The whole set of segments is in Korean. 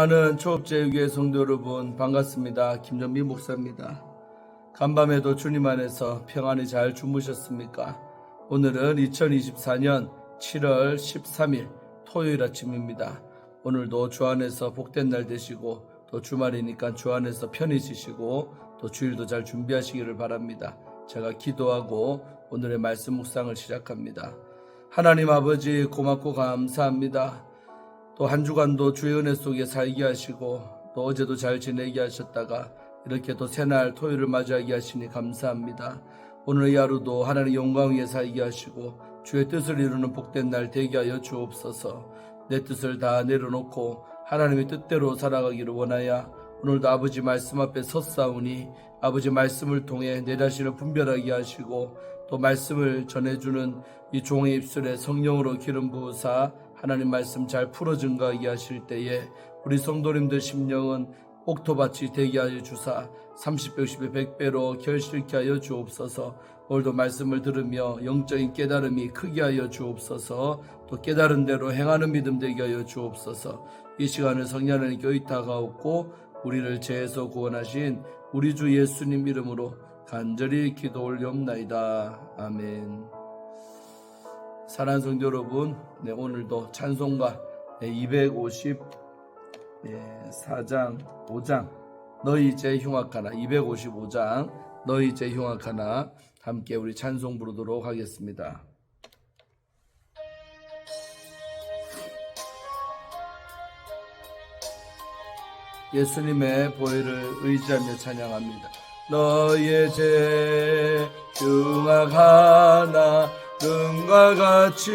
사랑하는 초업제육의 성도 여러분 반갑습니다. 김정민 목사입니다. 간밤에도 주님 안에서 평안히 잘 주무셨습니까? 오늘은 2024년 7월 13일 토요일 아침입니다. 오늘도 주 안에서 복된 날 되시고 또 주말이니까 주 안에서 편히 지시고 또 주일도 잘 준비하시기를 바랍니다. 제가 기도하고 오늘의 말씀 묵상을 시작합니다. 하나님 아버지 고맙고 감사합니다. 또 한 주간도 주의 은혜 속에 살게 하시고 또 어제도 잘 지내게 하셨다가 이렇게 또 새날 토요일을 맞이하게 하시니 감사합니다. 오늘 이 하루도 하나님의 영광 위에 살게 하시고 주의 뜻을 이루는 복된 날 되게 하여 주옵소서 내 뜻을 다 내려놓고 하나님의 뜻대로 살아가기를 원하여 오늘도 아버지 말씀 앞에 섰사오니 아버지 말씀을 통해 내 자신을 분별하게 하시고 또 말씀을 전해주는 이 종의 입술에 성령으로 기름 부으사 하나님 말씀 잘 풀어 증가하게 하실 때에 우리 성도님들 심령은 옥토밭이 되게 하여 주사 30배, 60배, 100배로 결실케 하여 주옵소서 오늘도 말씀을 들으며 영적인 깨달음이 크게 하여 주옵소서 또 깨달은 대로 행하는 믿음 되게 하여 주옵소서 이 시간을 성령하나님께 의탁하옵고 우리를 죄에서 구원하신 우리 주 예수님 이름으로 간절히 기도 올리옵나이다. 아멘. 사랑하는 성도 여러분, 네, 오늘도 찬송가 254장 5장 너희 이제 흉악하나 255장 너희 이제 흉악하나 함께 우리 찬송 부르도록 하겠습니다. 예수님의 보혈을 의지하며 찬양합니다. 너의 죄 흉악하나 눈과 같이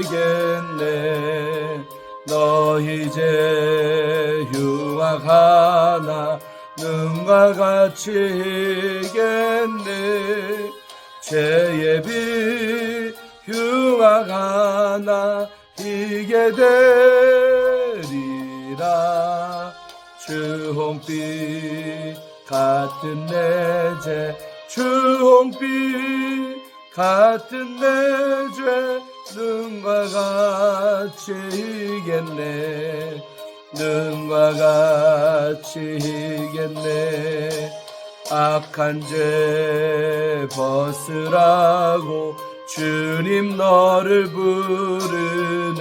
이겠네. 너희 죄 흉악하나? 눈과 같이 이겠네. 죄의 빛 흉악하나? 이게 되리라. 주홍빛 같은 내죄 주홍빛 같은 내죄 눈과 같이 이겠네. 눈과 같이 이겠네. 악한 죄 벗으라고 주님 너를 부르네.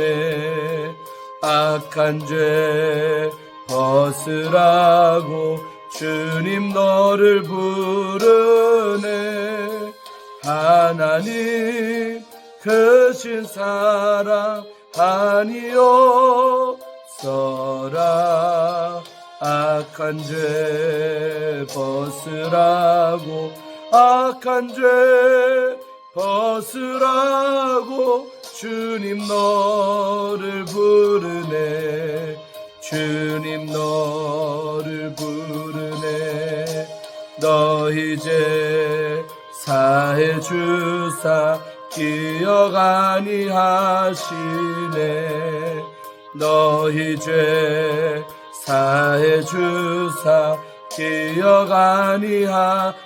악한 죄 벗으라고 주님 너를 부르네 하나님 크신 사랑 아니었어라 악한 죄 벗으라고 악한 죄 벗으라고 주님 너를 부르네. 주님 너를 부르네. 너희 죄 사해 주사 기억 아니 하시네. 너희 죄 사해 주사 기억 아니 하시네.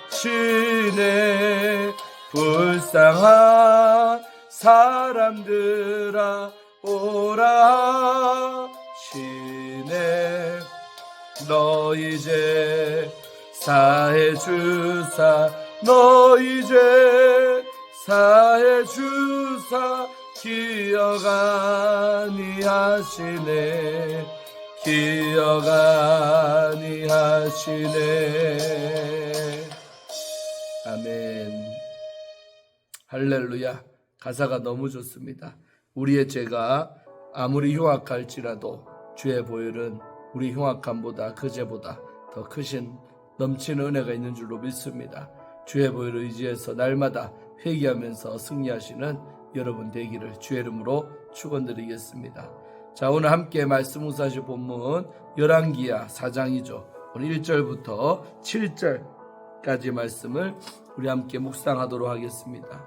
불쌍한 사람들아 오라 하시네. 너희 죄 사해 주사 너희 죄 사해 주사 기억 아니하시네. 기억 아니하시네. 아멘. 할렐루야. 가사가 너무 좋습니다. 우리의 죄가 아무리 흉악할지라도 주의 보혈은 우리 흉악함보다 그 죄보다 더 크신 넘치는 은혜가 있는 줄로 믿습니다. 주의 보혈을 의지해서 날마다 회개하면서 승리하시는 여러분 되기를 주의 이름으로 축원드리겠습니다. 자 오늘 함께 말씀 우사실 본문 열왕기야 4장이죠. 오늘 1절부터 7절까지 말씀을 우리 함께 묵상하도록 하겠습니다.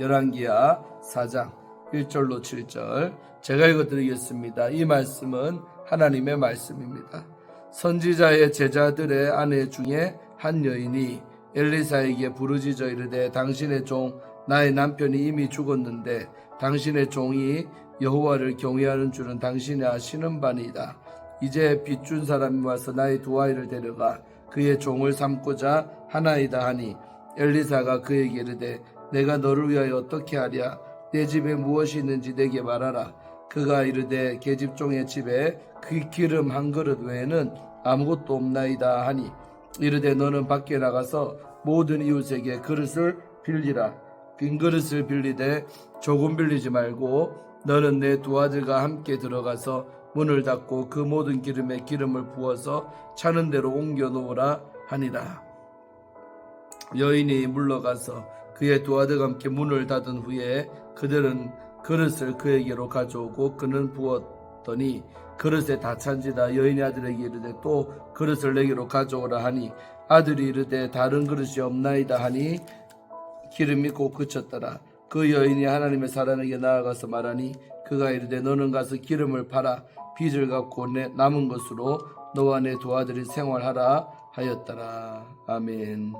열왕기야 4장 1절로 7절 제가 읽어드리겠습니다. 이 말씀은 하나님의 말씀입니다. 선지자의 제자들의 아내 중에 한 여인이 엘리사에게 부르짖어 이르되 당신의 종 나의 남편이 이미 죽었는데 당신의 종이 여호와를 경외하는 줄은 당신이 아시는 바니이다. 이제 빚준 사람이 와서 나의 두 아이를 데려가 그의 종을 삼고자 하나이다 하니 엘리사가 그에게 이르되 내가 너를 위하여 어떻게 하랴 내 집에 무엇이 있는지 내게 말하라 그가 이르되 계집종의 집에 그 기름 한 그릇 외에는 아무것도 없나이다 하니 이르되 너는 밖에 나가서 모든 이웃에게 그릇을 빌리라. 빈 그릇을 빌리되 조금 빌리지 말고 너는 내 두 아들과 함께 들어가서 문을 닫고 그 모든 기름에 기름을 부어서 차는 대로 옮겨 놓으라 하니라. 여인이 물러가서 그의 두 아들과 함께 문을 닫은 후에 그들은 그릇을 그에게로 가져오고 그는 부었더니 그릇에 다 찬지다 여인의 아들에게 이르되 또 그릇을 내게로 가져오라 하니 아들이 이르되 다른 그릇이 없나이다 하니 기름이 곧 그쳤더라 그 여인이 하나님의 사람에게 나아가서 말하니 그가 이르되 너는 가서 기름을 팔아 빚을 갚고 내 남은 것으로 너와 내 두 아들이 생활하라 하였더라 아멘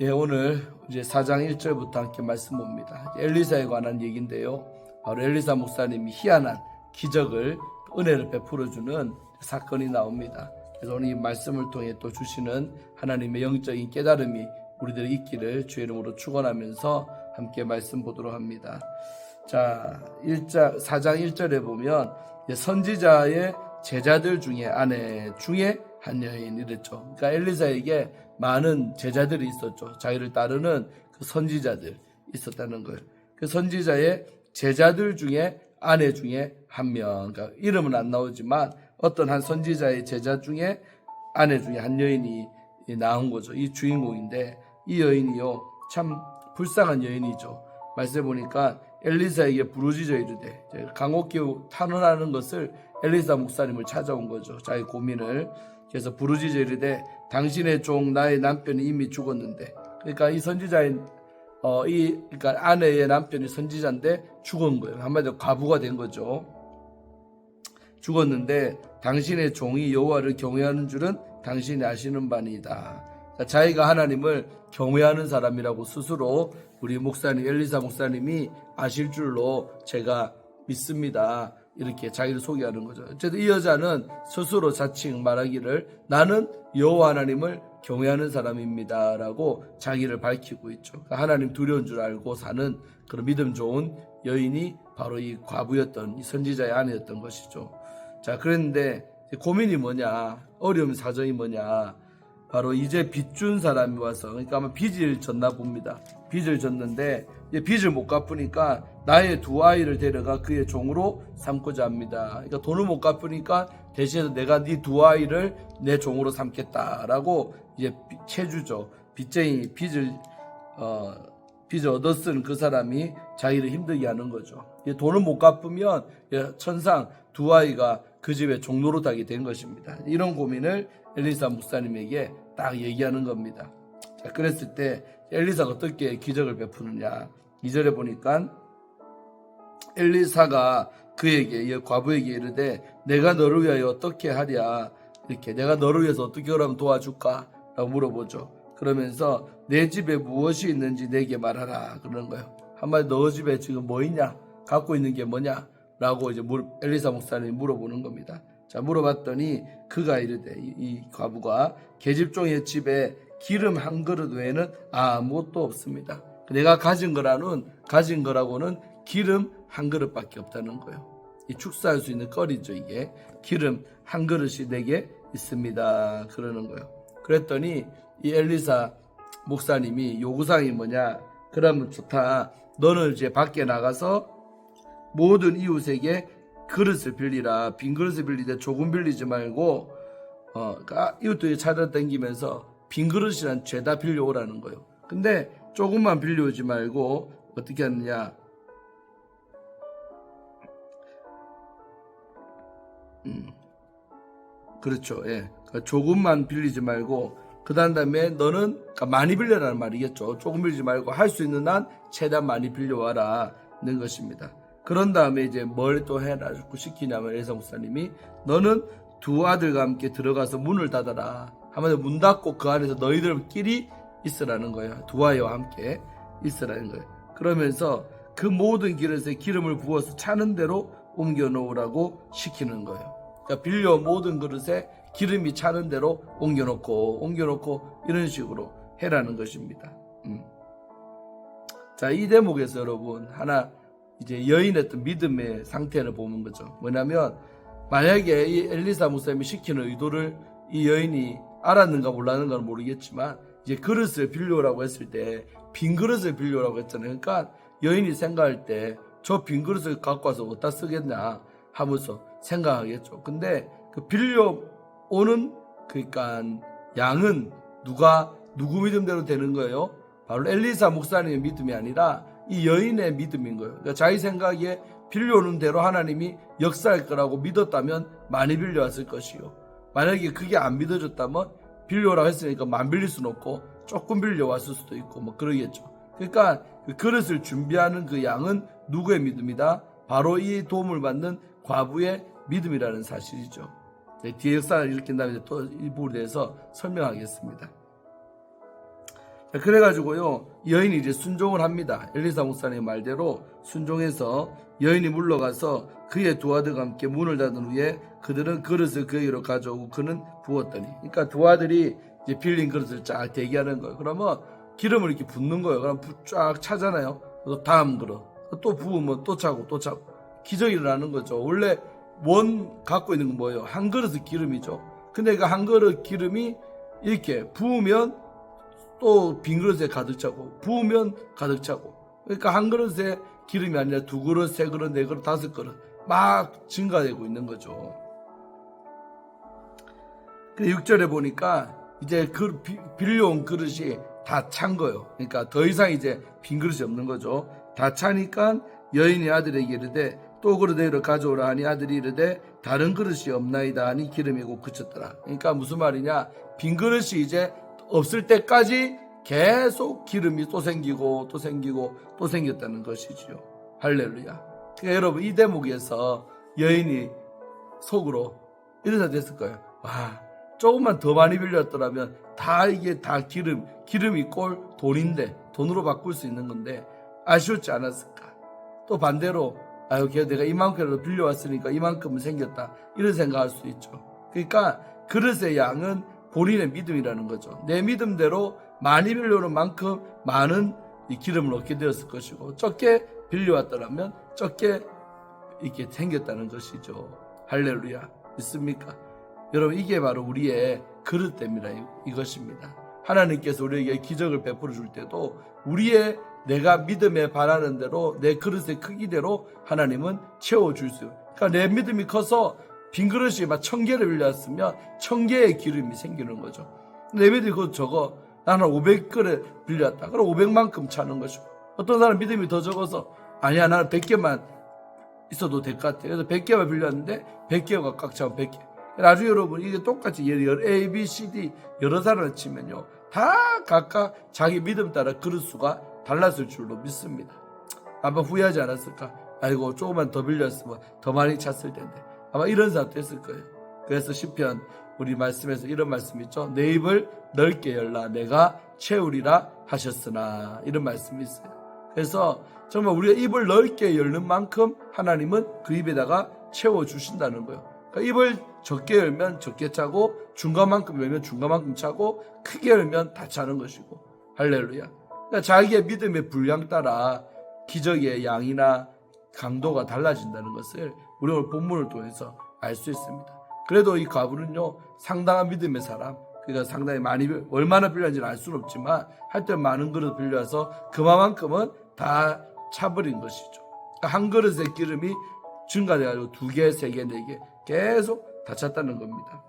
예, 오늘 이제 4장 1절부터 함께 말씀 봅니다. 엘리사에 관한 얘기인데요. 바로 엘리사 목사님이 희한한 기적을 은혜를 베풀어 주는 사건이 나옵니다. 그래서 오늘 이 말씀을 통해 또 주시는 하나님의 영적인 깨달음이 우리들이 있기를 주의 이름으로 축원하면서 함께 말씀 보도록 합니다. 자, 1장 4장 1절에 보면 선지자의 제자들 중에 아내 중에 한 여인 이랬죠. 그러니까 엘리사에게 많은 제자들이 있었죠. 자기를 따르는 그 선지자들 있었다는 거예요. 그 선지자의 제자들 중에 아내 중에 한 명, 그러니까 이름은 안 나오지만 어떤 한 선지자의 제자 중에 아내 중에 한 여인이 나온 거죠. 이 주인공인데 이 여인이요 참 불쌍한 여인이죠. 말씀해 보니까 엘리사에게 부르짖어 이르되 강옥기 탄원하는 것을 엘리사 목사님을 찾아온 거죠. 자기 고민을 그래서 부르짖어 이르되 당신의 종 나의 남편이 이미 죽었는데 그러니까 이 선지자인 어, 이 그러니까 아내의 남편이 선지자인데 죽은 거예요. 한마디로 과부가 된 거죠. 죽었는데 당신의 종이 여호와를 경외하는 줄은 당신이 아시는 바니이다. 자, 자기가 하나님을 경외하는 사람이라고 스스로 우리 목사님 엘리사 목사님이 아실 줄로 제가 믿습니다. 이렇게 자기를 소개하는 거죠. 어쨌든 이 여자는 스스로 자칭 말하기를 나는 여호와 하나님을 경외하는 사람입니다라고 자기를 밝히고 있죠. 그러니까 하나님 두려운 줄 알고 사는 그런 믿음 좋은 여인이 바로 이 과부였던 이 선지자의 아내였던 것이죠. 자, 그런데 고민이 뭐냐? 어려움 사정이 뭐냐? 바로 이제 빚 준 사람이 와서 그러니까 아마 빚을 졌나 봅니다. 빚을 졌는데 빚을 못 갚으니까 나의 두 아이를 데려가 그의 종으로 삼고자 합니다. 그러니까 돈을 못 갚으니까 대신에 내가 네 두 아이를 내 종으로 삼겠다라고 이제 빚- 채주죠. 빚쟁이 빚을 어 빚을 얻어 쓴 그 사람이 자기를 힘들게 하는 거죠. 돈을 못 갚으면 예, 천상 두 아이가 그 집에 종노릇하게 된 것입니다. 이런 고민을 엘리사 목사님에게 딱 얘기하는 겁니다. 자, 그랬을 때 엘리사가 어떻게 기적을 베푸느냐. 2절에 보니까 엘리사가 그에게 이 과부에게 이르되 내가 너를 위하여 어떻게 하랴? 이렇게 내가 너를 위해서 어떻게 하면 도와줄까? 라고 물어보죠. 그러면서 내 집에 무엇이 있는지 내게 말하라. 그러는 거예요. 한마디 너 집에 지금 뭐 있냐? 갖고 있는 게 뭐냐? 라고 이제 물, 엘리사 목사님이 물어보는 겁니다 자 물어봤더니 그가 이르되 이, 이 과부가 계집종의 집에 기름 한 그릇 외에는 아무것도 없습니다 내가 가진 거라는 가진 거라고는 기름 한 그릇밖에 없다는 거예요. 이 축사할 수 있는 거리죠 이게 기름 한 그릇이 내게 있습니다. 그러는 거예요. 그랬더니 이 엘리사 목사님이 요구사항이 뭐냐? 그러면 좋다. 너는 이제 밖에 나가서 모든 이웃에게 그릇을 빌리라. 빈 그릇을 빌리되 조금 빌리지 말고 어, 그러니까 이웃들이 찾아다니면서 빈 그릇이란 죄다 빌려오라는 거예요. 근데 조금만 빌려오지 말고 어떻게 하느냐? 음, 그렇죠. 예. 그러니까 조금만 빌리지 말고 그 다음에 너는 그러니까 많이 빌려라는 말이겠죠. 조금 빌리지 말고 할 수 있는 한 최대한 많이 빌려와라 는 것입니다. 그런 다음에 이제 뭘 또 해라고 시키냐면 엘사 목사님이 너는 두 아들과 함께 들어가서 문을 닫아라. 하면 문 닫고 그 안에서 너희들끼리 있으라는 거예요. 두 아이와 함께 있으라는 거예요. 그러면서 그 모든 그릇에 기름을 부어서 차는 대로 옮겨 놓으라고 시키는 거예요. 그러니까 빌려 모든 그릇에 기름이 차는 대로 옮겨 놓고 옮겨 놓고 이런 식으로 해라는 것입니다. 음. 자, 이 대목에서 여러분 하나 이제 여인의 믿음의 상태를 보는 거죠. 뭐냐면 만약에 이 엘리사 목사님이 시키는 의도를 이 여인이 알았는가 몰랐는가는 모르겠지만 이제 그릇을 빌려오라고 했을 때 빈 그릇을 빌려오라고 했잖아요. 그러니까 여인이 생각할 때 저 빈 그릇을 갖고 와서 어디다 쓰겠냐 하면서 생각하겠죠. 근데 그 빌려오는 그러니까 양은 누가 누구 믿음대로 되는 거예요? 바로 엘리사 목사님의 믿음이 아니라 이 여인의 믿음인 거예요. 그러니까 자기 생각에 빌려오는 대로 하나님이 역사할 거라고 믿었다면 많이 빌려왔을 것이요. 만약에 그게 안 믿어졌다면 빌려오라고 했으니까 만 빌릴 수는 없고 조금 빌려왔을 수도 있고 뭐 그러겠죠. 그러니까 그 그릇을 준비하는 그 양은 누구의 믿음이다? 바로 이 도움을 받는 과부의 믿음이라는 사실이죠. 네, 뒤에 역사를 읽힌 다음에 또 이 부분에 대해서 설명하겠습니다. 자, 그래가지고요 여인이 이제 순종을 합니다. 엘리사 목사님 말대로 순종해서 여인이 물러가서 그의 두 아들과 함께 문을 닫은 후에 그들은 그릇을 그에게로 가져오고 그는 부었더니 그러니까 두 아들이 이제 빌린 그릇을 쫙 대기하는 거예요. 그러면 기름을 이렇게 붓는 거예요. 그럼 부- 쫙 차잖아요. 또 다음 그릇 또 부으면 또 차고 또 차고 기적이 일어나는 거죠. 원래 원 갖고 있는 건 뭐예요? 한 그릇의 기름이죠. 근데 그 한 그릇 기름이 이렇게 부으면 또 빈 그릇에 가득 차고 부으면 가득 차고 그러니까 한 그릇에 기름이 아니라 두 그릇, 세 그릇, 네 그릇, 다섯 그릇 막 증가되고 있는 거죠. 그 6절에 보니까 이제 그 비- 빌려온 그릇이 다 찬 거예요. 그러니까 더 이상 이제 빈 그릇이 없는 거죠. 다 차니까 여인의 아들에게 이르되 또 그릇대로 가져오라 하니 아들이 이르되 다른 그릇이 없나이다 하니 기름이고 그쳤더라. 그러니까 무슨 말이냐? 빈 그릇이 이제 없을 때까지 계속 기름이 또 생기고 또 생기고 또 생겼다는 것이지요. 할렐루야. 그러니까 여러분 이 대목에서 여인이 속으로 생각 됐을 거예요. 와, 조금만 더 많이 빌렸더라면 다 이게 다 기름, 기름이 꼴 돈인데 돈으로 바꿀 수 있는 건데 아쉬웠지 않았을까? 또 반대로 아유, 걔 내가 이만큼이라도 빌려왔으니까 이만큼은 생겼다. 이런 생각할 수 있죠. 그러니까 그릇의 양은 본인의 믿음이라는 거죠. 내 믿음대로 많이 빌려오는 만큼 많은 이 기름을 얻게 되었을 것이고 적게 빌려왔더라면 적게 이렇게 생겼다는 것이죠. 할렐루야. 믿습니까? 여러분 이게 바로 우리의 그릇됨이라 이- 이것입니다. 하나님께서 우리에게 기적을 베풀어 줄 때도 우리의 내가 믿음에 바라는 대로 내 그릇의 크기대로 하나님은 채워 줄 수. 그러니까 내 믿음이 커서 빈 그릇이 막 천 개를 빌렸으면 천 개의 기름이 생기는 거죠. 내 믿음이 그 적어 나는 500그릇 빌렸다. 그럼 500만큼 차는 것이고 어떤 사람 믿음이 더 적어서 아니야 나는 100개만 있어도 될 것 같아. 그래서 100개만 빌렸는데 100개가 꽉 차면 100개. 나중에 여러분 이게 똑같이 A, B, C, D 여러 사람을 치면요. 다 각각 자기 믿음 따라 그릇 수가 달랐을 줄로 믿습니다. 아마 후회하지 않았을까? 아이고 조금만 더 빌렸으면 더 많이 찼을 텐데. 아마 이런 사람도 했을 거예요. 그래서 시편 우리 말씀에서 이런 말씀 있죠. 내 입을 넓게 열라 내가 채우리라 하셨으나 이런 말씀이 있어요. 그래서 정말 우리가 입을 넓게 열는 만큼 하나님은 그 입에다가 채워 주신다는 거예요. 그러니까 입을 적게 열면 적게 차고 중간만큼 열면 중간만큼 차고 크게 열면 다 차는 것이고 할렐루야. 그러니까 자기의 믿음의 분량 따라 기적의 양이나 강도가 달라진다는 것을 우리 오늘 본문을 통해서 알 수 있습니다. 그래도 이 과부는요 상당한 믿음의 사람, 그러니까 상당히 많이 빌- 얼마나 빌렸는지는 알 수는 없지만 하여튼 많은 그릇 빌려서 그만큼은 다 차버린 것이죠. 그러니까 한 그릇의 기름이 증가돼가지고 두 개, 세 개, 네 개 계속 다 찼다는 겁니다.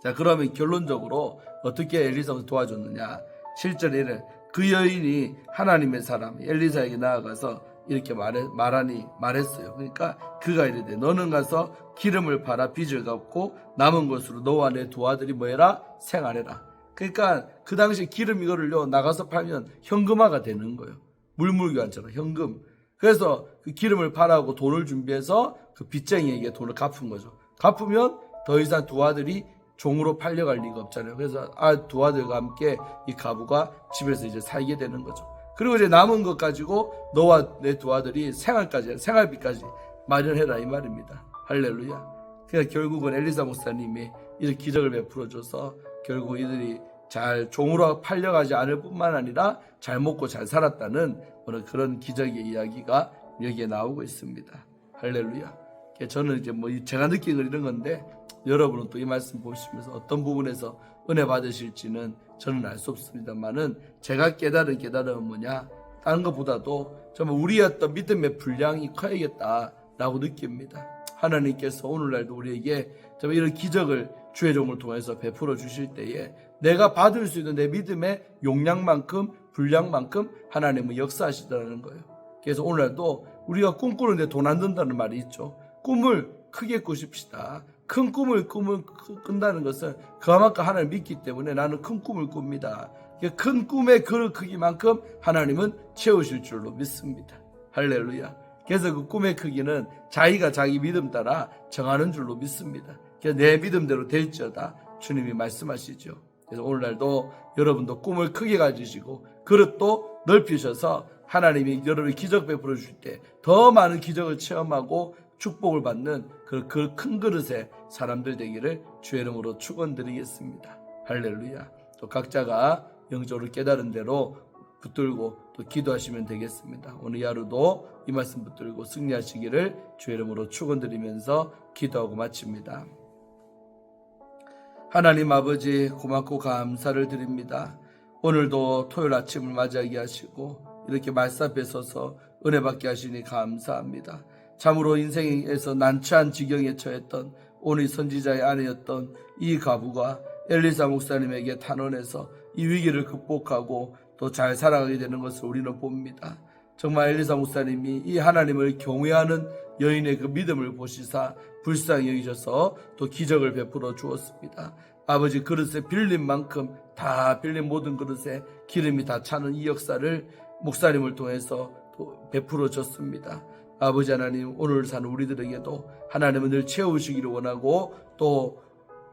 자 그러면 결론적으로 어떻게 엘리사가 도와줬느냐? 실제로는 그 여인이 하나님의 사람 엘리사에게 나아가서 이렇게 말해, 말하니 말했어요. 그러니까 그가 이르되 너는 가서 기름을 팔아 빚을 갚고 남은 것으로 너와 내 두 아들이 뭐해라 생활해라. 그러니까 그 당시 기름 이거를요 나가서 팔면 현금화가 되는 거예요. 물물교환처럼 현금. 그래서 그 기름을 팔아고 돈을 준비해서 그 빚쟁이에게 돈을 갚은 거죠. 갚으면 더 이상 두 아들이 종으로 팔려갈 리가 없잖아요. 그래서 아, 두 아들과 함께 이 가부가 집에서 이제 살게 되는 거죠. 그리고 이제 남은 것 가지고 너와 내 두 아들이 생활까지 생활비까지 마련해라 이 말입니다. 할렐루야. 그러니까 결국은 엘리사 목사님이 이런 기적을 베풀어 줘서 결국 이들이 잘 종으로 팔려가지 않을 뿐만 아니라 잘 먹고 잘 살았다는 그런 기적의 이야기가 여기에 나오고 있습니다. 할렐루야. 저는 이제 뭐 제가 느낀 건 이런 건데 여러분은 또 이 말씀 보시면서 어떤 부분에서 은혜 받으실지는 저는 알 수 없습니다만은 제가 깨달은 깨달음은 뭐냐 다른 것보다도 정말 우리의 어떤 믿음의 분량이 커야겠다라고 느낍니다. 하나님께서 오늘날도 우리에게 정말 이런 기적을 주의 종을 통해서 베풀어 주실 때에 내가 받을 수 있는 내 믿음의 용량만큼 분량만큼 하나님은 역사하시다는 거예요. 그래서 오늘날도 우리가 꿈꾸는데 돈 안 든다는 말이 있죠. 꿈을 크게 꾸십시다. 큰 꿈을 꿈을 꾸- 꾼다는 것은 그만큼 하나님을 믿기 때문에 나는 큰 꿈을 꿉니다. 큰 꿈의 그 크기만큼 하나님은 채우실 줄로 믿습니다. 할렐루야. 그래서 그 꿈의 크기는 자기가 자기 믿음 따라 정하는 줄로 믿습니다. 내 믿음대로 될지어다 주님이 말씀하시죠. 그래서 오늘날도 여러분도 꿈을 크게 가지시고 그릇도 넓히셔서 하나님이 여러분이 기적 베풀어 주실 때 더 많은 기적을 체험하고 축복을 받는 그 큰 그릇의 사람들 되기를 주의 이름으로 축원드리겠습니다. 할렐루야. 또 각자가 영적으로 깨달은 대로 붙들고 또 기도하시면 되겠습니다. 오늘 하루도 이 말씀 붙들고 승리하시기를 주의 이름으로 축원드리면서 기도하고 마칩니다. 하나님 아버지 고맙고 감사를 드립니다. 오늘도 토요일 아침을 맞이하게 하시고 이렇게 말씀 앞에 서서 은혜 받게 하시니 감사합니다. 참으로 인생에서 난처한 지경에 처했던 오늘 선지자의 아내였던 이 가부가 엘리사 목사님에게 탄원해서 이 위기를 극복하고 또 잘 살아가게 되는 것을 우리는 봅니다. 정말 엘리사 목사님이 이 하나님을 경외하는 여인의 그 믿음을 보시사 불쌍히 여기셔서 또 기적을 베풀어 주었습니다. 아버지 그릇에 빌린 만큼 다 빌린 모든 그릇에 기름이 다 차는 이 역사를 목사님을 통해서 또 베풀어 줬습니다. 아버지 하나님 오늘 사는 우리들에게도 하나님은 늘 채우시기를 원하고 또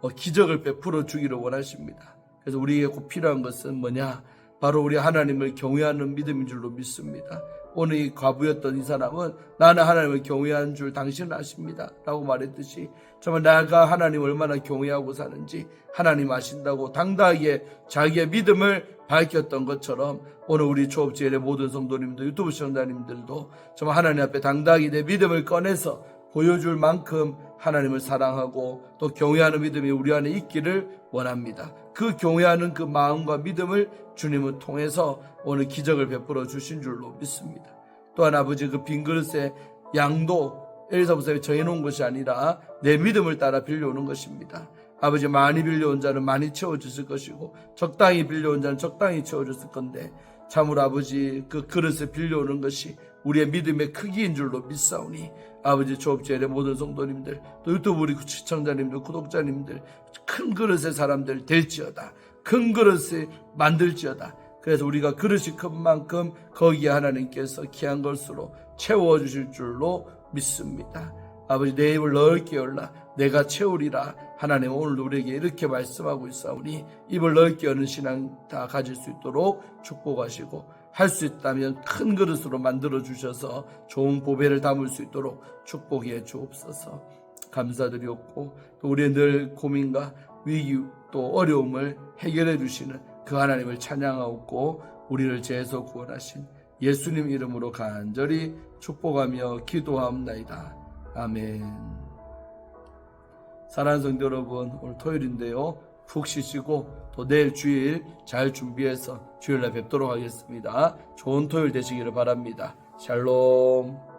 어, 기적을 베풀어 주기를 원하십니다. 그래서 우리에게 꼭 필요한 것은 뭐냐? 바로 우리 하나님을 경외하는 믿음인 줄로 믿습니다. 오늘 이 과부였던 이 사람은 나는 하나님을 경외하는 줄 당신은 아십니다. 라고 말했듯이 정말 내가 하나님을 얼마나 경외하고 사는지 하나님 아신다고 당당하게 자기의 믿음을 밝혔던 것처럼 오늘 우리 초업지엘의 모든 성도님들 유튜브 시청자님들도 정말 하나님 앞에 당당하게 내 믿음을 꺼내서 보여줄 만큼 하나님을 사랑하고 또 경외하는 믿음이 우리 안에 있기를 원합니다. 그 경외하는 그 마음과 믿음을 주님을 통해서 오늘 기적을 베풀어 주신 줄로 믿습니다. 또한 아버지 그 빈 그릇에 양도 엘리사 부사에 정해놓은 것이 아니라 내 믿음을 따라 빌려오는 것입니다. 아버지 많이 빌려온 자는 많이 채워줬을 것이고 적당히 빌려온 자는 적당히 채워줬을 건데 참으로 아버지 그 그릇에 빌려오는 것이 우리의 믿음의 크기인 줄로 믿사오니 아버지 조업제의 모든 성도님들 또 유튜브 우리 시청자님들 구독자님들 큰 그릇의 사람들 될지어다. 큰 그릇을 만들지어다. 그래서 우리가 그릇이 큰 만큼 거기에 하나님께서 귀한 것으로 채워주실 줄로 믿습니다. 아버지 내 입을 넓게 열라 내가 채우리라 하나님 오늘 우리에게 이렇게 말씀하고 있사오니 입을 넓게 여는 신앙 다 가질 수 있도록 축복하시고 할 수 있다면 큰 그릇으로 만들어 주셔서 좋은 보배를 담을 수 있도록 축복해 주옵소서 감사드리옵고 또 우리의 늘 고민과 위기 또 어려움을 해결해 주시는 그 하나님을 찬양하옵고 우리를 죄에서 구원하신 예수님 이름으로 간절히 축복하며 기도하옵나이다. 아멘. 사랑하는 성도 여러분, 오늘 토요일인데요. 푹 쉬시고 또 내일 주일 잘 준비해서 주일날 뵙도록 하겠습니다. 좋은 토요일 되시기를 바랍니다. 샬롬.